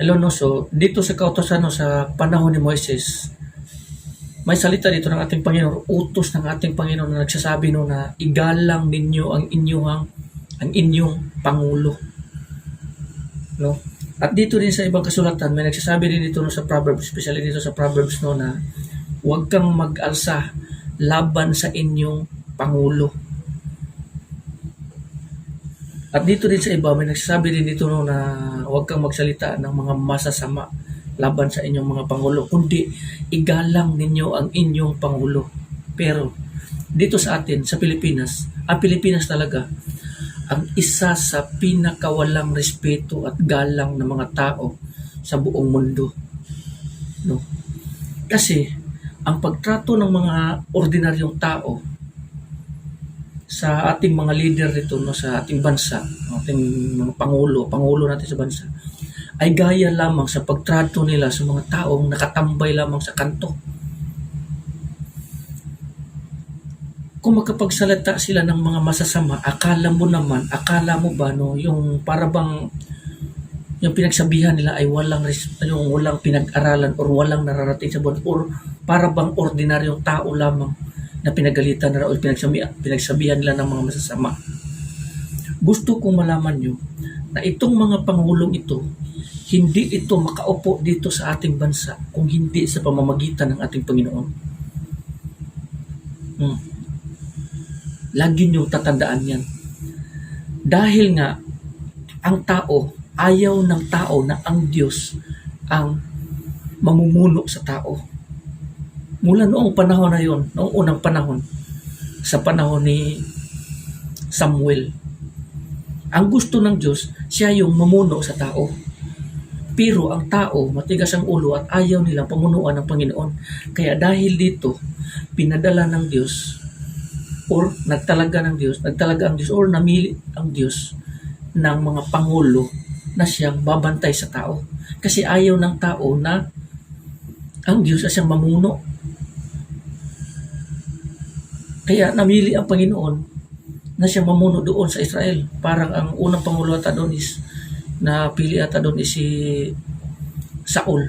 Hello no, so dito sa kautosan sa panahon ni Moises, may salita dito ng ating Panginoon, utos ng ating Panginoon na nagsasabi no na igalang ninyo ang inyong ang inyong pangulo. No? At dito din sa ibang kasulatan, may nagsasabi din dito no, sa Proverbs, especially dito sa Proverbs no na huwag kang mag-alsa laban sa inyong pangulo. At dito din sa iba, may nagsasabi din dito no, na huwag kang magsalita ng mga masasama laban sa inyong mga pangulo, kundi igalang ninyo ang inyong pangulo. Pero dito sa atin, sa Pilipinas, ang Pilipinas talaga, ang isa sa pinakawalang respeto at galang ng mga tao sa buong mundo. No? Kasi ang pagtrato ng mga ordinaryong tao sa ating mga leader dito no sa ating bansa, ating mga pangulo, pangulo natin sa bansa ay gaya lamang sa pagtrato nila sa mga taong nakatambay lamang sa kanto. Kung makapagsalita sila ng mga masasama, akala mo naman, akala mo ba no, yung para bang yung pinagsabihan nila ay walang yung walang pinag-aralan or walang nararating sa buwan or para bang ordinaryong tao lamang na pinagalitan nila o pinagsabihan, pinagsabihan nila ng mga masasama. Gusto kong malaman nyo na itong mga pangulong ito, hindi ito makaupo dito sa ating bansa kung hindi sa pamamagitan ng ating Panginoon. Hmm. Lagi nyo tatandaan yan. Dahil nga, ang tao, ayaw ng tao na ang Diyos ang mamumuno sa tao. Mula noong panahon na yon, noong unang panahon, sa panahon ni Samuel, ang gusto ng Diyos, siya yung mamuno sa tao. Pero ang tao, matigas ang ulo at ayaw nilang pamunuan ng Panginoon. Kaya dahil dito, pinadala ng Diyos or nagtalaga ng Diyos, nagtalaga ang Diyos or namili ang Diyos ng mga pangulo na siyang babantay sa tao. Kasi ayaw ng tao na ang Diyos ay siyang mamuno. Kaya namili ang Panginoon na siya mamuno doon sa Israel. Parang ang unang pangulo ata doon is na pili ata doon is si Saul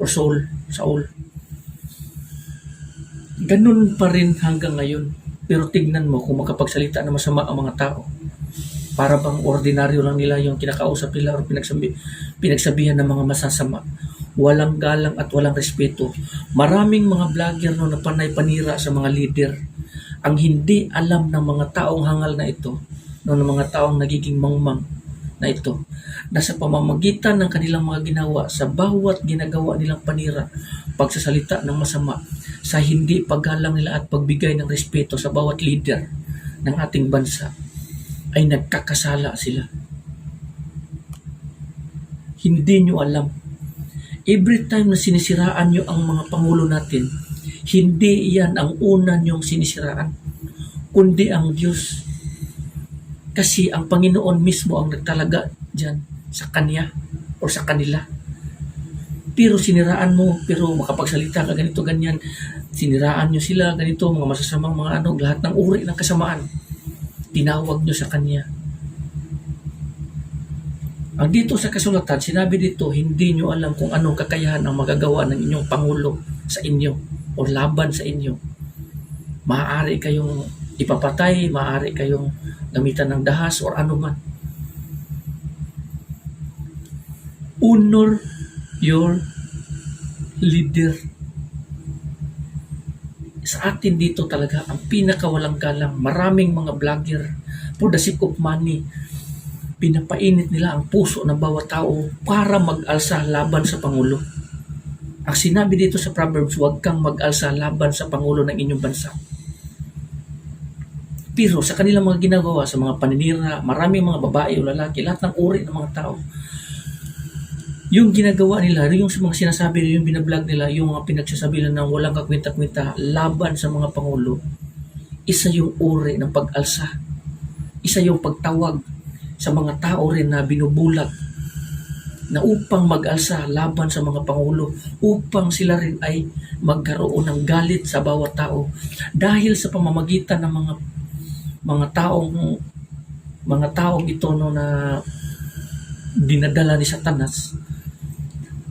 or Saul, Saul. Ganun pa rin hanggang ngayon. Pero tignan mo kung makapagsalita na masama ang mga tao. Para bang ordinaryo lang nila yung kinakausap nila o pinagsabi, pinagsabihan ng mga masasama. Walang galang at walang respeto. Maraming mga vlogger no na panay panira sa mga leader. Ang hindi alam ng mga taong hangal na ito, no, ng mga taong nagiging mangmang na ito, na sa pamamagitan ng kanilang mga ginawa, sa bawat ginagawa nilang panira, pagsasalita ng masama, sa hindi paggalang nila at pagbigay ng respeto sa bawat leader ng ating bansa, ay nagkakasala sila. Hindi nyo alam. Every time na sinisiraan nyo ang mga pangulo natin, hindi yan ang una nyong sinisiraan, kundi ang Diyos. Kasi ang Panginoon mismo ang nagtalaga dyan sa Kanya o sa kanila. Pero siniraan mo, pero makapagsalita ka ganito, ganyan. Siniraan nyo sila, ganito, mga masasamang mga ano, lahat ng uri ng kasamaan. Tinawag nyo sa Kanya. Ang dito sa kasulatan, sinabi dito, hindi nyo alam kung anong kakayahan ang magagawa ng inyong Pangulo sa inyo o laban sa inyo. Maaari kayong ipapatay, maaari kayong gamitan ng dahas or ano man. Honor your leader. Sa atin dito talaga, ang pinakawalang galang, maraming mga vlogger, for the sake of money, pinapainit nila ang puso ng bawat tao para mag-alsa laban sa Pangulo. Ang sinabi dito sa Proverbs, huwag kang mag-alsa laban sa Pangulo ng inyong bansa. Pero sa kanilang mga ginagawa, sa mga paninira, maraming mga babae o lalaki, lahat ng uri ng mga tao, yung ginagawa nila, yung mga sinasabi, yung binablog nila, yung mga pinagsasabi nila ng walang kakwenta-kwenta laban sa mga pangulo, isa yung uri ng pag-alsa. Isa yung pagtawag sa mga tao rin na binubulag na upang mag-alsa laban sa mga pangulo, upang sila rin ay magkaroon ng galit sa bawat tao dahil sa pamamagitan ng mga mga taong mga taong ito no na dinadala ni Satanas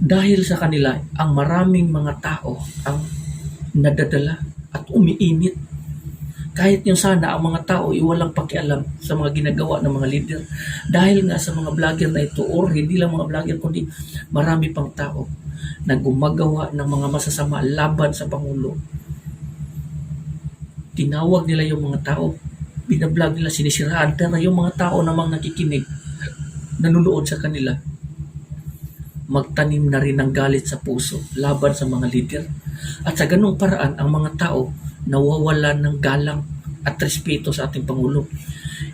Dahil sa kanila, ang maraming mga tao ang nadadala at umiinit. Kahit yung sana ang mga tao ay walang pakialam sa mga ginagawa ng mga leader. Dahil nga sa mga vlogger na ito or hindi lang mga vlogger kundi marami pang tao na gumagawa ng mga masasama laban sa Pangulo. Tinawag nila yung mga tao, binablog nila, sinisiraan, pero yung mga tao namang nakikinig, nanunood sa kanila, magtanim na rin ng galit sa puso laban sa mga leader. At sa ganung paraan, ang mga tao nawawalan ng galang at respeto sa ating Pangulo.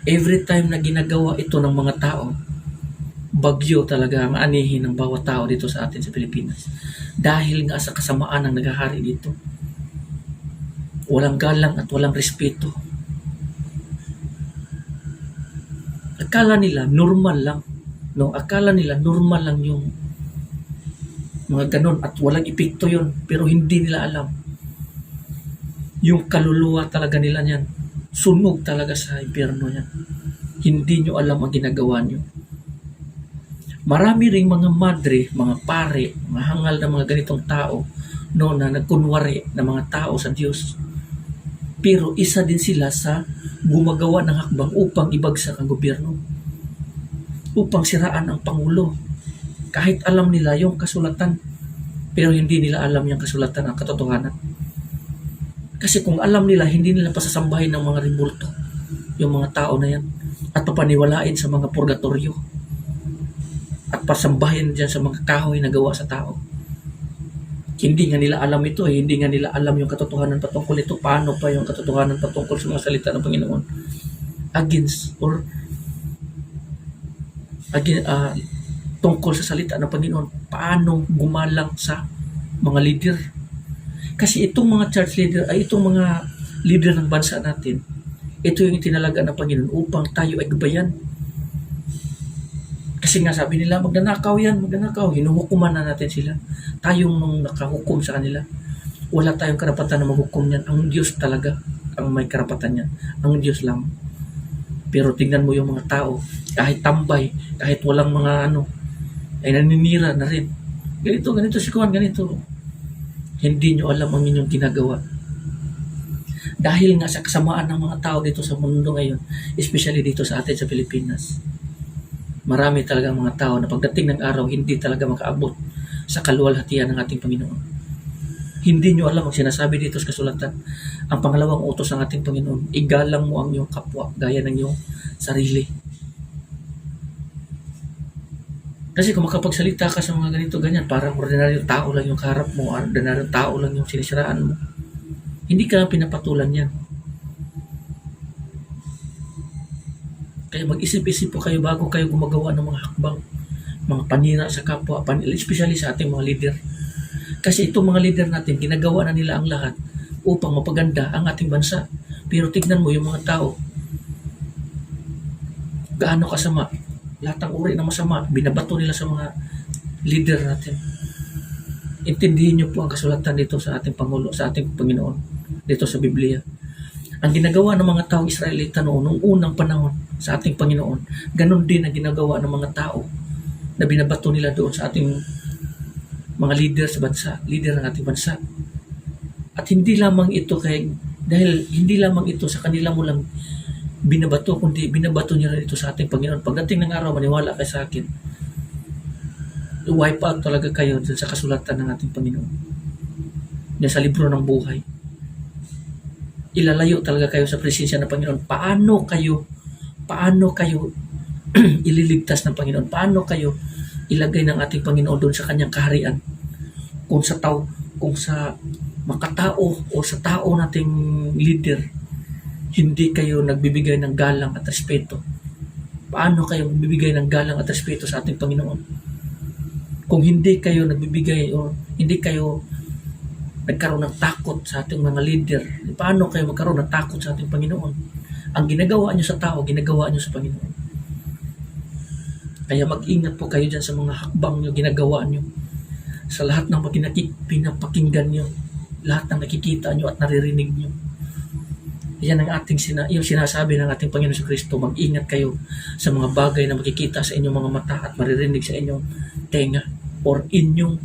Every time na ginagawa ito ng mga tao, bagyo talaga ang anihin ng bawat tao dito sa atin sa Pilipinas. Dahil nga sa kasamaan ng naghahari dito. Walang galang at walang respeto. Akala nila normal lang. No, akala nila normal lang yung mga ganun at walang epekto yun pero hindi nila alam yung kaluluwa talaga nila niyan sunog talaga sa impyerno yan hindi nyo alam ang ginagawa nyo marami ring mga madre mga pare mga hangal na mga ganitong tao no na nagkunwari na mga tao sa Diyos. Pero isa din sila sa gumagawa ng hakbang upang ibagsak ang gobyerno upang siraan ang Pangulo. Kahit alam nila yung kasulatan pero hindi nila alam yung kasulatan ang katotohanan kasi kung alam nila hindi nila pasasambahin ng mga rebulto yung mga tao na yan at papaniwalain sa mga purgatorio at pasambahin dyan sa mga kahoy na gawa sa tao hindi nga nila alam ito eh. Hindi nga nila alam yung katotohanan patungkol ito. Paano pa yung katotohanan patungkol sa mga salita ng Panginoon against or against, ah, tungkol sa salita ng Panginoon, paano gumalang sa mga leader. Kasi itong mga church leader ay itong mga leader ng bansa natin. Ito yung tinalaga ng Panginoon upang tayo ay gabayan. Kasi nga sabi nila, magnanakaw yan, magnanakaw. Hinuhukuman na natin sila. Tayong nung nakahukom sa kanila. Wala tayong karapatan na maghukom yan. Ang Diyos talaga ang may karapatan yan. Ang Diyos lang. Pero tingnan mo yung mga tao, kahit tambay, kahit walang mga ano, ay naninira na rin. Ganito, ganito si Kuan, ganito. Hindi nyo alam ang inyong ginagawa. Dahil nga sa kasamaan ng mga tao dito sa mundo ngayon, especially dito sa atin sa Pilipinas, marami talagang mga tao na pagdating ng araw, hindi talaga makaabot sa kaluwalhatian ng ating Panginoon. Hindi nyo alam ang sinasabi dito sa kasulatan. Ang pangalawang utos ng ating Panginoon, igalang mo ang iyong kapwa gaya ng iyong sarili. Kasi kung makapagsalita ka sa mga ganito ganyan, parang ordinaryong tao lang yung kaharap mo, ordinaryong tao lang yung sinisiraan mo. Hindi ka pinapatulan yan. Kaya mag-isip-isip po kayo bago kayo gumagawa ng mga hakbang, mga panira sa kapwa, pan- especially sa ating mga leader. Kasi itong mga leader natin, ginagawa na nila ang lahat upang mapaganda ang ating bansa. Pero tignan mo yung mga tao, gaano kasama, lahat ng uri ng masama, binabato nila sa mga leader natin. Intindihin niyo po ang kasulatan dito sa ating Pangulo, sa ating Panginoon, dito sa Biblia. Ang ginagawa ng mga taong Israelita noon, noong unang panahon sa ating Panginoon, ganun din ang ginagawa ng mga tao na binabato nila doon sa ating mga leader sa bansa, leader ng ating bansa. At hindi lamang ito kay dahil hindi lamang ito sa kanila mo lang binabato, kundi binabato niya rin ito sa ating Panginoon. Pagdating ng araw, maniwala kayo sa akin, wipe out talaga kayo dun sa kasulatan ng ating Panginoon. Yan sa libro ng buhay. Ilalayo talaga kayo sa presensya ng Panginoon. Paano kayo, paano kayo ililigtas ng Panginoon? Paano kayo ilagay ng ating Panginoon doon sa kanyang kaharian? Kung sa tao, kung sa makatao o sa tao nating leader, hindi kayo nagbibigay ng galang at respeto. Paano kayo magbibigay ng galang at respeto sa ating Panginoon? Kung hindi kayo nagbibigay o hindi kayo nagkaroon ng takot sa ating mga leader, paano kayo magkaroon ng takot sa ating Panginoon? Ang ginagawa nyo sa tao, ginagawa nyo sa Panginoon. Kaya mag-ingat po kayo dyan sa mga hakbang nyo, ginagawa nyo. Sa lahat ng pinaki- pinapakinggan nyo, lahat ng nakikita nyo at naririnig nyo. Yan ang ating sina yung sinasabi ng ating Panginoon sa Kristo, mag-ingat kayo sa mga bagay na makikita sa inyong mga mata at maririnig sa inyong tenga or inyong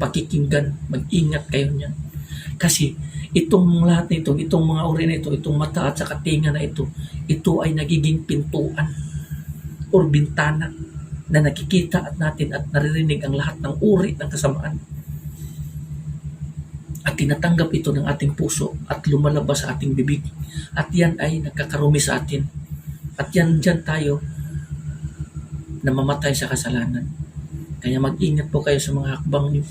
pakikinggan. Mag-ingat kayo niyan. Kasi itong lahat nito, itong mga uri na ito, itong mata at saka tinga na ito, ito ay nagiging pintuan or bintana na nakikita at natin at naririnig ang lahat ng uri ng kasamaan. At tinatanggap ito ng ating puso at lumalabas sa ating bibig. At yan ay nagkakarumi sa atin. At yan dyan tayo na mamatay sa kasalanan. Kaya mag-ingat po kayo sa mga hakbang niyo,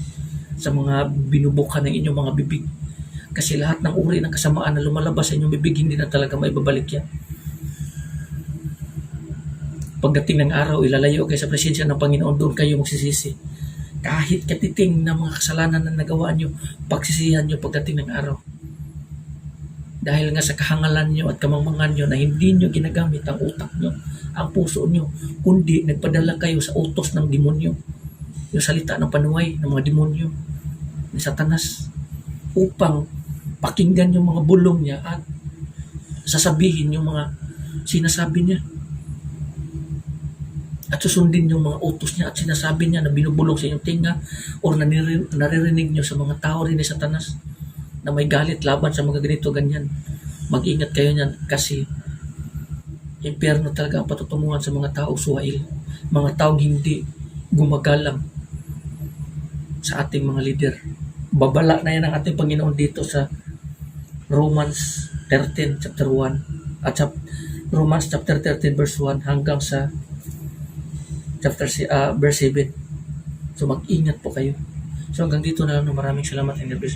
sa mga binubukan ng inyong mga bibig. Kasi lahat ng uri ng kasamaan na lumalabas sa inyong bibig, hindi na talaga maibabalik yan. Pagdating ng araw, ilalayo kayo sa presensya ng Panginoon, doon kayo magsisisi. Kahit katiting na mga kasalanan na nagawa nyo, pagsisihan nyo pagdating ng araw. Dahil nga sa kahangalan nyo at kamangmangan nyo na hindi nyo ginagamit ang utak nyo, ang puso nyo, kundi nagpadala kayo sa utos ng demonyo. Yung salita ng panuway ng mga demonyo ni Satanas upang pakinggan yung mga bulong niya at sasabihin yung mga sinasabi niya at susundin yung mga utos niya at sinasabi niya na binubulong sa inyong tinga o naririnig niyo sa mga tao rin ni Satanas na may galit laban sa mga ganito ganyan. Mag-ingat kayo niyan kasi impyerno talaga ang patutunguhan sa mga tao suwail. Mga taong hindi gumagalang sa ating mga leader. Babala na yan ang ating Panginoon dito sa Romans 13 chapter 1 at chap- Romans chapter 13 verse 1 hanggang sa chapter si ah, verse 7. So mag-ingat po kayo. So hanggang dito na lang. Maraming salamat and God bless.